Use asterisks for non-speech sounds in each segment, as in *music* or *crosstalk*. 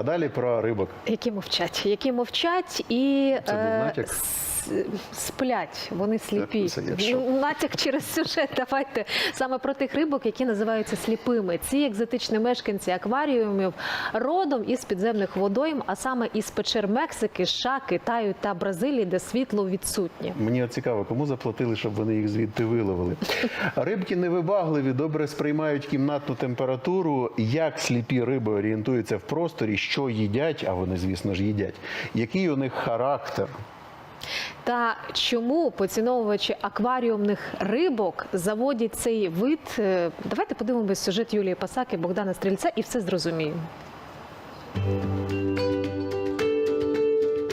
А далі про рибок. Які мовчать, які мовчать і Це був натяк? с- сплять, вони сліпі. це якщо. Ну, Натяк через сюжет. Давайте саме про тих рибок, які називаються сліпими. Ці екзотичні мешканці акваріумів родом із підземних водойм, а саме із печер Мексики, США, Китаю та Бразилії, де світло відсутнє. Мені цікаво, кому заплатили, щоб вони їх звідти виловили. *laughs* Рибки невибагливі, добре сприймають кімнатну температуру. Як сліпі риби орієнтуються в просторі, що їдять, а вони, звісно ж, їдять. Який у них характер? Та чому поціновувачі акваріумних рибок заводять цей вид? Е, Давайте подивимось сюжет Юлії Пасаки, Богдана Стрільця і все зрозуміємо.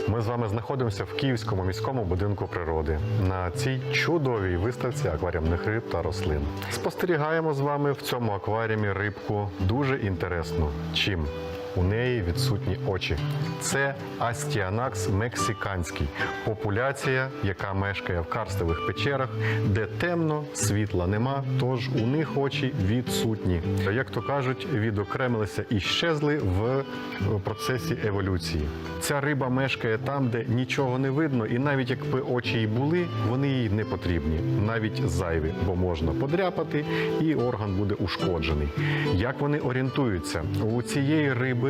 Ми з вами знаходимося в Київському міському будинку природи на цій чудовій виставці акваріумних риб та рослин. Спостерігаємо з вами в цьому акваріумі рибку дуже інтересну. Чим? У неї відсутні очі. Це Астіанакс мексиканський, популяція, яка мешкає в карстових печерах, де темно, світла нема, тож у них очі відсутні. Як то кажуть, відокремилися і щезли в процесі еволюції. Ця риба мешкає там, де нічого не видно, і навіть якби очі й були, вони їй не потрібні, навіть зайві, бо можна подряпати, і орган буде ушкоджений. Як вони орієнтуються? У цієї риби,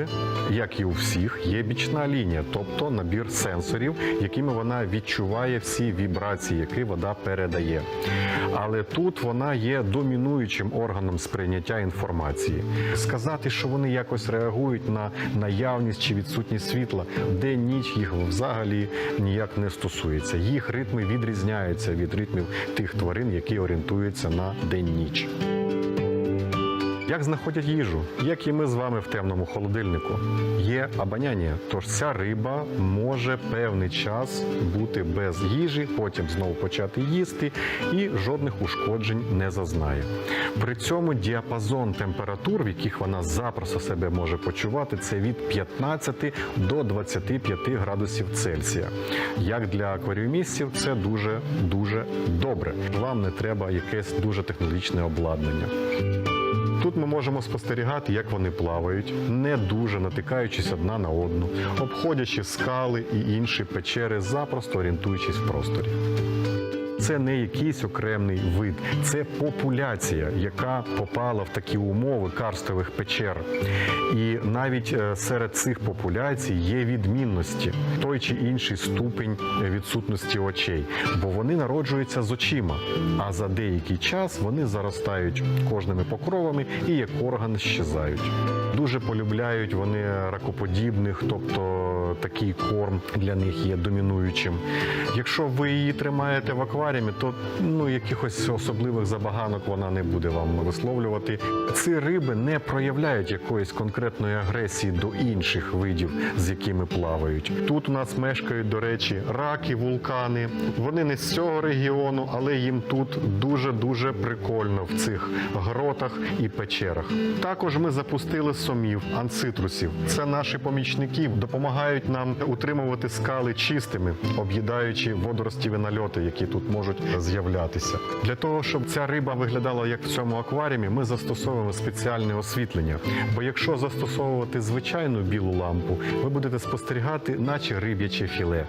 як і у всіх, є бічна лінія, тобто набір сенсорів, якими вона відчуває всі вібрації, які вода передає. Але тут вона є домінуючим органом сприйняття інформації. Сказати, що вони якось реагують на наявність чи відсутність світла, день ніч їх взагалі ніяк не стосується. Їх ритми відрізняються від ритмів тих тварин, які орієнтуються на день-ніч. Як знаходять їжу, як і ми з вами в темному холодильнику, є абоняння. Тож ця риба може певний час бути без їжі, потім знову почати їсти і жодних ушкоджень не зазнає. При цьому діапазон температур, в яких вона запросто себе може почувати, це від 15 до 25 градусів Цельсія. Як для акваріумістів, це дуже дуже добре. Вам не треба якесь дуже технологічне обладнання. Тут ми можемо спостерігати, як вони плавають, не дуже натикаючись одна на одну, обходячи скали і інші печери, запросто орієнтуючись в просторі. Це не якийсь окремий вид, це популяція, яка попала в такі умови карстових печер. І навіть е, серед цих популяцій є відмінності, той чи інший ступень е, відсутності очей, бо вони народжуються з очима. А за деякий час вони заростають кожними покровами і як орган щезають. Дуже полюбляють вони ракоподібних, тобто такий корм для них є домінуючим. Якщо ви її тримаєте в акваріумі, то ну якихось особливих забаганок вона не буде вам висловлювати. Ці риби не проявляють якоїсь конкретної агресії до інших видів, з якими плавають. Тут у нас мешкають, до речі, раки, вулкани. Вони не з цього регіону, але їм тут дуже дуже прикольно в цих гротах і печерах. Також ми запустили сомів, анцитрусів. Це наші помічники допомагають нам утримувати скали чистими, об'їдаючи водоростєві нальоти, які тут можуть з'являтися. Для того щоб ця риба виглядала як в цьому акваріумі, ми застосовуємо спеціальне освітлення. Бо якщо застосовувати звичайну білу лампу, ви будете спостерігати, наче риб'яче філе,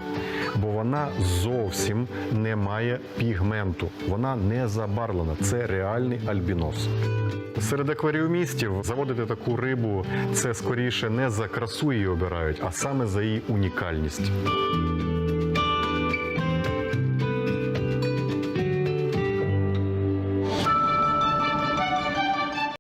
бо вона зовсім не має пігменту, вона не забарвлена. Це реальний альбінос. Серед акваріумістів заводити таку рибу це скоріше не за красу її обирають, а саме за її унікальність.